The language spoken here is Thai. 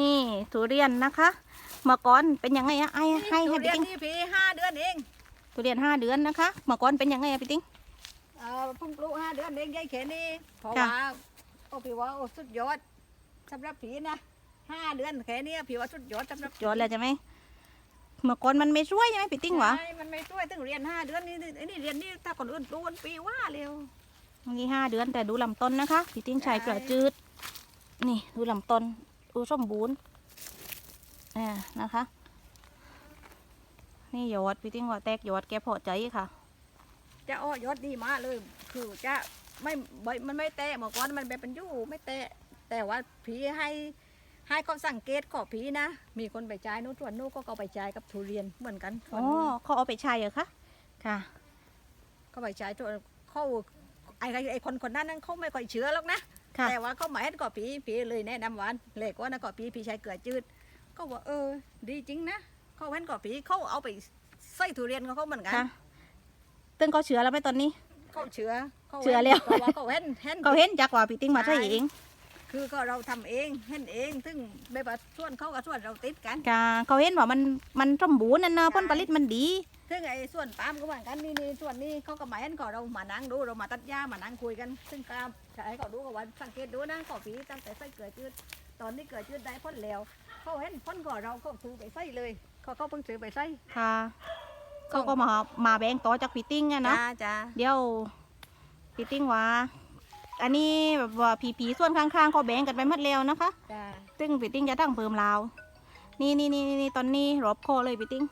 นี่ทุเรียนนะคะเมื่อก่อนเป็นยังไงอะไอ้ให้ให้ทุพี่เรียนติ้งนี่ปีห้าเดือนเองทุเรียนห้าเดือนนะคะเมื่อก่อนเป็นยังไงอะพี่ติ้ง เอ่อเพุ่งปลูกห้าเดือนเองยายเขนนี่เพราะค่ะ ว่าโอ้พี่ว่าโอ้สุดยอดสำหรับผีนะห้าเดือนแค่เนี้ยพี่ว่าสุดยอดสำหรับจอดแล้วใช่ไหมเมื่อก่อนมันไม่ช่วยใช่ไหมพี่ติ้งหวะใช่มันไม่ช่วยตั้งเรียนห้าเดือนนี่ไอ้นี่เรียนนี่ถ้าคนอื่นปลูกกันปีว่าเร็ว นี่ห้าเดือนแต่ดูลำต้นนะคะพี่ติ้งใช้เกลือจืดนี่ดูลำต้น ดูสมบูรณ์อ่านะคะ นี่ยอดพี่ติ้งว่าแตกยอดแกพอใจค่ะ จะอ้อยอดดีมากเลย คือจะไม่ใบมันไม่แตะเมื่อก่อนมันเป็นยู่ไม่แตะแต่ว่าผีให้ให้เขาสังเกตขอผีนะ มีคนไปจ่ายนู้นส่วนนู้นก็เอาไปจ่ายกับทุเรียนเหมือนกันส่วอ๋นอนู้นเขาเอาไปใช้เหรอคะค่ะก็ไปใช้ตัวเขาไอ้ไอ้คนคนนั้นนั้นเขาไม่ค่อยเชื่อหรอกนะ ค่ะ แต่ว่าเขาหมายก่อปีปีเลยแนะนำวันเลยก็นะก่อปีพี่ใช้เกลือจืด ก็ว่าเออ ดีจริงนะเขาเห็นก่อปีเขาเอาไปใส่ทุเรียนของเขาเหมือนกันค่ะ ตึงเขาเชื้อแล้วไหมตอนนี้ เขาเชื่อขาเชื่อแล้วเพราะว่าเขาเห็นเห็น เขาเห็นจากว่าพี่ติ้งมาใช่เองคือก็เราทำเองเห็นเอง ซึ่งแบบว่าส่วนเขากับส่วนเราติดกัน ค่ะ เขาเห็นว่ามันมันสมบูรณ์นั่นนะผลผลิตมันดี ซึ่งไอ้ส่วนปาล์มก็เหมือนกันนี่นี่ส่วนนี้เขาก็หมายเห็นก่อเรามานั่งดูเรามาตัดหญ้ามานั่งคุยกัน ซึ่งกล้ามใช้เขาดูกับวันสังเกตดูนะก่อปีตั้งแต่ใส่เกลือจืดตอนนี้เกลือจืดได้พ้นแล้วเขาเห็นพ้นก่อเราเขาซื้อไปใส่เลยเขาเขาเพิ่งซื้อไปใส่ค่ะเขาก็มามาแบ่งต่อจากพี่ติ้งอะนะจ้าจ้าเดี๋ยวพี่ติ้งว่าอันนี้แบบว่าผีผีๆส่วนข้างๆเขาแบ่งกันไปหมดแล้วนะคะจ้าซึ่งพี่ติ้งจะตั้งเพิ่มลาวนี่นี่นี่นี่ตอนนี้รอบคอเลยพี่ติ้ง